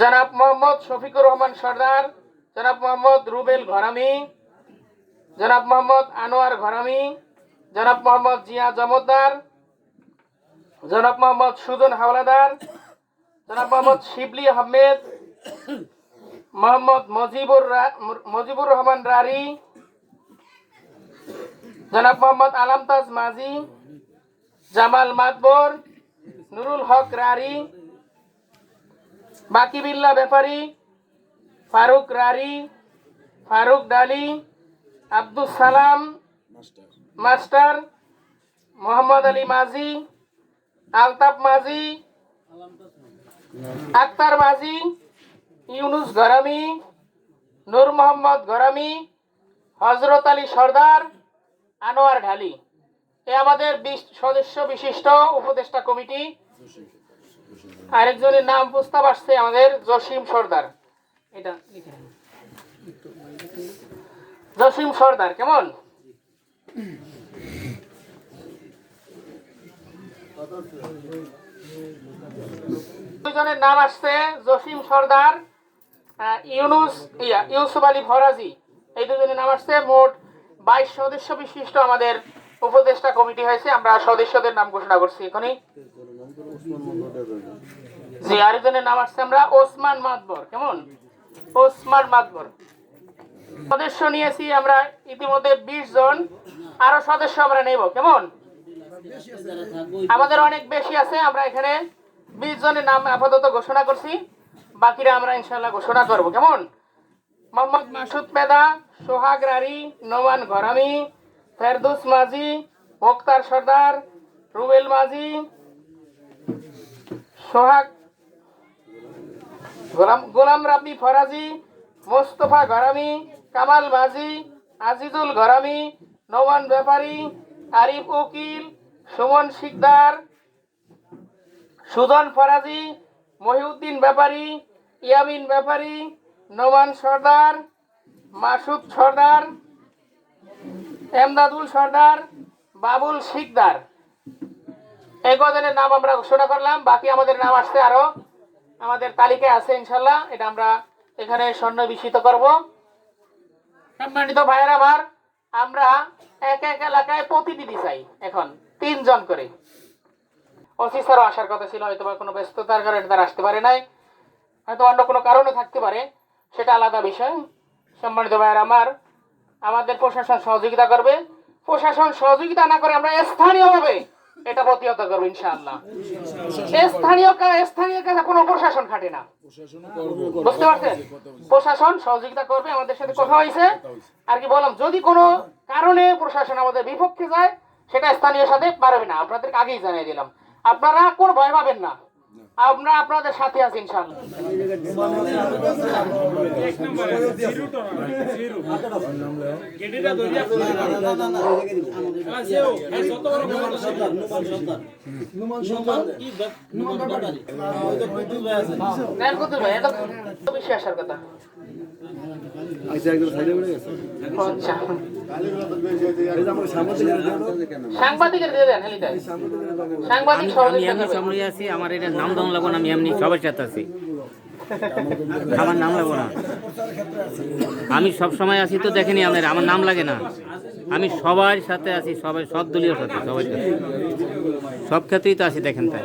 জনাব মোহাম্মদ শফিকুর রহমান সর্দার, জনাব মোহাম্মদ রুবেল ঘরামি, জনাব মোহাম্মদ আনোয়ার ঘরামি, জনাব মোহাম্মদ জিয়া জমদ্দার, জনাব মোহাম্মদ সুজন হাওলাদার, জনাব মোহাম্মদ শিবলি আহমেদ, মোহাম্মদ মজিবুর মজিবুর রহমান রারি, জনাব মোহাম্মদ আলামতাজ মাঝি জামাল মাতবর, নুরুল হক রারি বাকিবিল্লা ব্যাপারী ফারুক রারি ফারুক ডালি আব্দুল সালাম মাস্টার। মোহাম্মদ আলী মাঝি আলতাফ মাঝি আক্তার মাঝি ইউনুস গরামি নূর মোহাম্মদ গরামি হজরত আলী সর্দার আনোয়ার ঢালি। এ আমাদের বিশ- সদস্য বিশিষ্ট উপদেষ্টা কমিটি। আরেকজনের নাম প্রস্তাব আসছে, আমাদের জসিম সর্দার। এটা জসিম সর্দার, কেমন? দুজনের নাম আসছে জসিম সর্দার ইউনুস, ইয়া, ইউসুফ আলী ফরাজি এই দুজনের নাম আসছে মোট বাইশ সদস্য বিশিষ্ট আমাদের উপদেষ্টা কমিটি হয়েছে, আমরা সদস্যদের নাম ঘোষণা করছি এখনই। জি, আরেকজনের নাম আসছে আমরা, ওসমান মাতবর, কেমন? ওসমান মাতবর। সদস্য নিয়েছি আমরা ইতিমধ্যে বিশ জন, আরও সদস্য আমরা নেব, কেমন? আমাদের অনেক বেশি আছে, আমরা এখানে বিশ জনের নাম আপাতত ঘোষণা করছি, বাকিরা আমরা ইনশাল্লাহ ঘোষণা করব, কেমন? মোহাম্মদ মাসুদ পেদা সোহাগ রারি নোমান ঘরামি ফেরদুস মাঝি, মোক্তার সর্দার, রুবেল মাঝি, সোহাগ, গোলাম গোলাম রাব্বি ফরাজি, মোস্তফা ঘরামি, কামাল মাঝি, আজিজুল ঘরামি নোমান ব্যাপারী, আরিফ উকিল, সুমন শিকদার, সুজন ফরাজি, মহিউদ্দিন ব্যাপারী, ইয়ামিন ব্যাপারী নোমান সর্দার, মাসুদ সর্দার এমদাদুল সর্দার, বাবুল শিকদার। এই কজনের নাম আমরা ঘোষণা করলাম, বাকি আমাদের নাম আসছে আরও। আমাদের তালিকায় আছে ইনশাল্লাহ, এটা আমরা এখানে সন্নিবেশিত করব। সম্মানিত ভাইয়ের আমার, আমরা এক এক এলাকায় প্রতিনিধি চাই, এখন তিনজন করে। ওসি স্যারও আসার কথা ছিল হয়তো বা কোনো ব্যস্ততার কারণে তারা আসতে পারে নাই। হয়তো অন্য কোনো কারণে থাকতে পারে, সেটা আলাদা বিষয়। সম্মানিত ভাইয়ের আমার আমাদের প্রশাসন সহযোগিতা করবে। প্রশাসন সহযোগিতা না করে আমরা স্থানীয়ভাবে এটা প্রতিহত করব ইনশাআল্লাহ। স্থানীয় স্থানীয় কাজে কোনো প্রশাসন খাটে না। বুঝতে পারছেন? প্রশাসন সহযোগিতা করবে, আমাদের সাথে কথা হয়েছে। আর কি বললাম, যদি কোনো কারণে প্রশাসন আমাদের বিপক্ষে যায়, সেটা স্থানীয় সাথে পারবে না। আপনাদেরকে আগেই জানিয়ে দিলাম। আপনারা কোন ভয় পাবেন না। আমরা আপনাদের সাথে আছি ইনশাআল্লাহ। নেন কত ভাই এত বেশি আসার কথা। আচ্ছা একদম সাইডে বেড়ে গেছে। আচ্ছা। আমি এমনি সামনে আছি আমার এটা নাম দাম লাগবো না আমি এমনি সবার সাথে আছি। আমার নাম লাগবো না। আমি সব সময় আছি তো দেখেনি আমার আমার নাম লাগে না। আমি সবার সাথে আছি সবাই সব দলীয় সাথে সবাই সাথে। সব ক্ষেত্রেই তো আছি দেখেন তাই।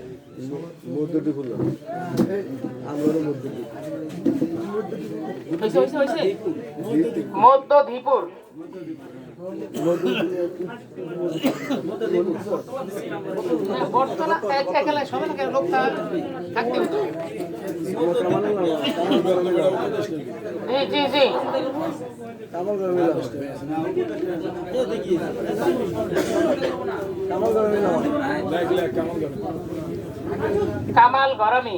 মধ্যটি খুললাম। আমরাও মধ্যটি। হইছে হইছে হইছে মধ্য ধীপুর বটতলা এক একেলা সবাই না কেন লোকটা থাকতে হতো। জি জি জি কামাল কামাল গরমি।